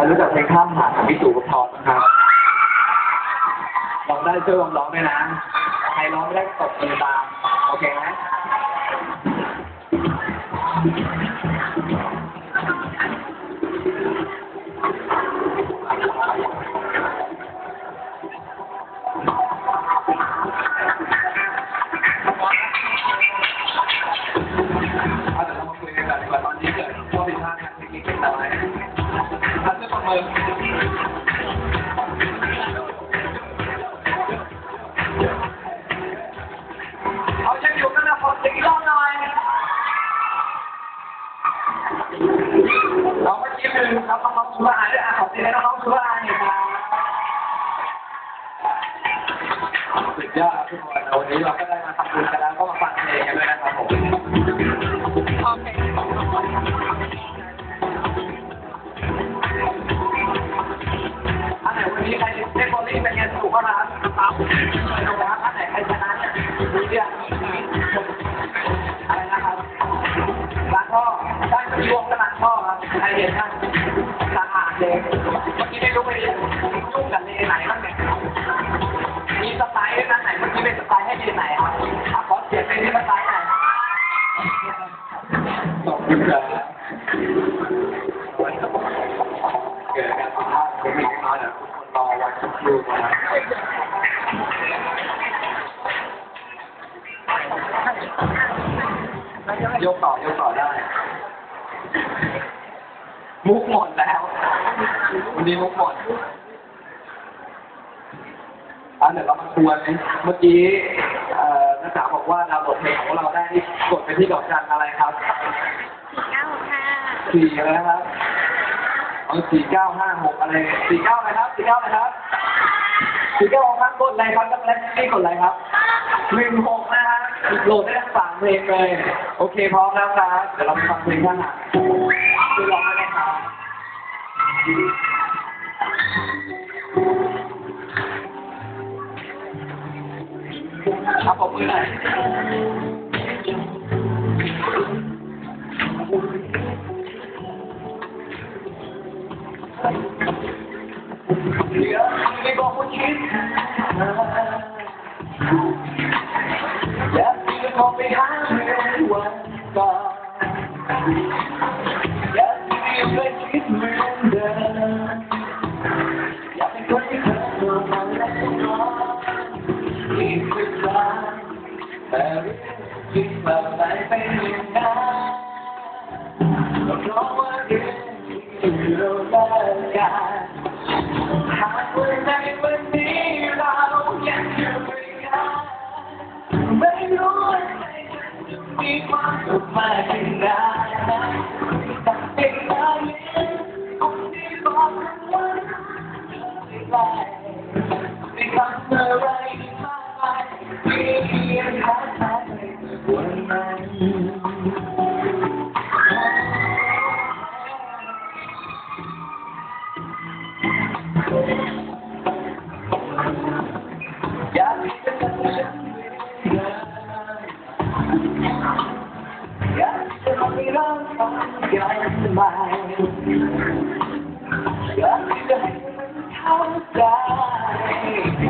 ครรู้จักเพลงข้ามผ่านของพี่ตู่กับพรบ้างครับลองได้ช่วยลองร้องด้วยนะ ใครร้องไม่ได้ตบมือตาม โอเคไหม น้องเมื่อกี้คือน้องน้องชุบอาด้วยอะขอเสียงให้น้องชุบอาหน่อยครับสุดยอดทุกคนวันนี้เราก็ได้มาทำบุญกันแล้วก็มาฟังเพลงกันด้วยนะครับผม เลยเมื่อกี้ไม่รู้ไปยุ่งกับเลไหนบ้างเนี่ยมีสไตล์ด้วยนะไหนเมื่อกี้เป็นสไตล์ให้เลไหนครับขอเสียงเป็นที่สไตล์ไหนขอบคุณครับเกิดการผิดพลาดเล็กน้อยนะทุกคนรอวันสักครู่นะยกต่อยกต่อได้ มุกหมดแล้ว วันนี้มุกหมดอันเดี๋ยวเรามาทวนเมื่อกี้เอ่อนักศึกษาบอกว่าดาวน์โหลดเพลงของเราได้ที่กดไปที่ดอกจันอะไรครับเก้าค่ะสี่อะไรนะครับเอาสี่เก้าห้าหกอะไรสี่เก้าอะไรครับสี่เก้าอะไรครับสี่เก้าหกครับกดอะไรครับแล้วนี่กดอะไรครับหนึ่งหกนะฮะโหลดได้ทั้งสามเพลงเลย โอเคพร้อมแล้วครับ เดี๋ยวเราไปฟังเพลงข้างหลังช่วยร้อง ได้ไหมครับครับผมมือหน่อยเหลือไม่บอกว่าคิดอยากจะขอไปหาเรื่องวันก่อน khi mà lại bên mình đã còn nó quá đến đâu đã cả hát quên nay vẫn đi vào nhạc chưa mình đã mấy lúc này đi qua được mà mình đã tặng tình đã đến không đi bỏ không quên lại đi vắng Got to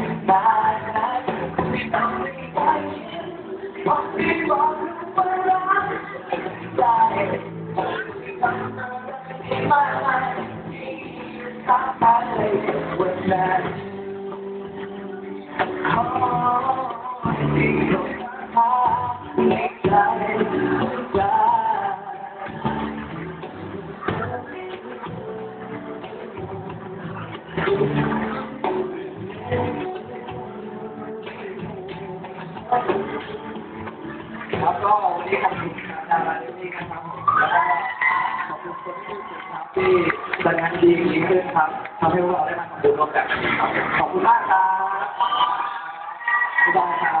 ครับก็วันนี้ขอบคุณอาจาราที่นี่นะครับแล้วก็ขอบคุณคนที่สุดครับที่จัดงานดีนี้ขึ้นครับทำให้พวกเราได้มาทำบุญร่วมกันครับขอบคุณมากครับบ๊ายบายครับ